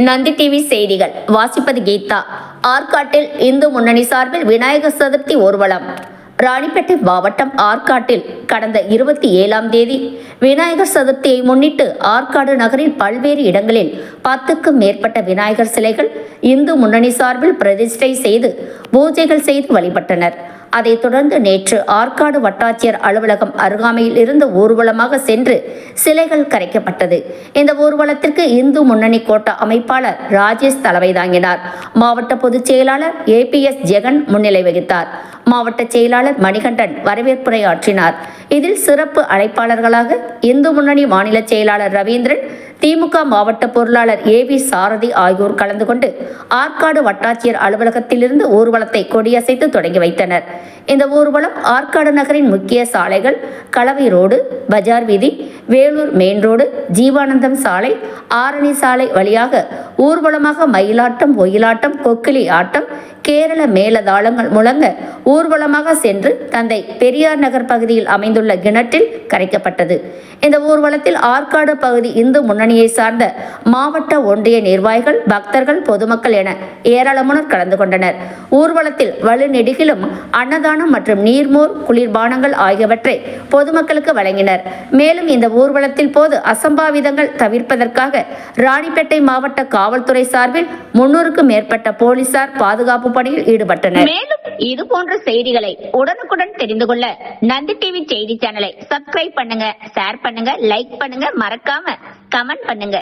Nandi TV செய்திகள். வாசிப்பது கீதா. ஆற்காட்டில் இந்து முன்னணி சார்பில் விநாயகர் சதுர்த்தி ஊர்வலம். ராணிப்பேட்டை மாவட்டம் ஆற்காட்டில் கடந்த இருபத்தி ஏழாம் தேதி விநாயகர் சதுர்த்தியை முன்னிட்டு ஆற்காடு நகரில் பல்வேறு இடங்களில் பத்துக்கும் மேற்பட்ட விநாயகர் சிலைகள் இந்து முன்னணி சார்பில் பிரதிஷ்டை செய்து பூஜைகள் செய்து வழிபட்டனர். அதைத் தொடர்ந்து நேற்று ஆற்காடு வட்டாட்சியர் அலுவலகம் அருகாமையில் இருந்து ஊர்வலமாக சென்று சிலைகள் கரைக்கப்பட்டது. இந்த ஊர்வலத்திற்கு இந்து முன்னணி கோட்ட அமைப்பாளர் ராஜேஷ் தலைமை தாங்கினார். மாவட்ட பொதுச் செயலாளர் ஏபிஎஸ் ஜெகன் முன்னிலை வகித்தார். மாவட்ட செயலாளர் மணிகண்டன் வரவேற்புரை ஆற்றினார். இதில் சிறப்பு அழைப்பாளர்களாக இந்து முன்னணி மாநில செயலாளர் ரவீந்திரன் திமுக மாவட்ட பொருளாளர் ஏ வி சாரதி ஆகியோர் கலந்து கொண்டு ஆற்காடு வட்டாட்சியர் அலுவலகத்திலிருந்து ஊர்வலத்தை கொடியசைத்து தொடங்கி வைத்தனர். இந்த ஊர்வலம் ஆற்காடு நகரின் முக்கிய சாலைகள் கலவை ரோடு பஜார் வீதி வேலூர் மெயின் ரோடு ஜீவானந்தம் சாலை ஆரணி சாலை வழியாக ஊர்வலமாக மயிலாட்டம் ஒயிலாட்டம் கொக்கிலி ஆட்டம் கேரள மேலதாளங்கள் முழங்க ஊர்வலமாக சென்று தந்தை பெரியார் நகர் பகுதியில் அமைந்துள்ள கிணற்றில் கரைக்கப்பட்டது. இந்த ஊர்வலத்தில் ஆற்காடு பகுதி இந்து முன்னணியை சார்ந்த மாவட்ட ஒன்றிய நிர்வாகிகள் பக்தர்கள் பொதுமக்கள் என ஏராளமானோர் கலந்து கொண்டனர். ஊர்வலத்தில் வலுநெடுகிலும் அன்னதானம் மற்றும் நீர்மோர் குளிர்பானங்கள் ஆகியவற்றை பொதுமக்களுக்கு வழங்கினர். மேலும் இந்த ஊர்வலத்தில் போது அசம்பாவிதங்கள் தவிர்ப்பதற்காக ராணிப்பேட்டை மாவட்ட காவல்துறை சார்பில் முன்னூறுக்கும் மேற்பட்ட போலீசார் பாதுகாப்பு பணியில் ஈடுபட்டனர். மேலும் இது போன்ற செய்திகளை உடனுக்குடன் தெரிந்து கொள்ள நந்தி டிவி செய்தி சேனலை சப்ஸ்கிரைப் பண்ணுங்க ஷேர் பண்ணுங்க லைக் பண்ணுங்க மறக்காம கமெண்ட் பண்ணுங்க.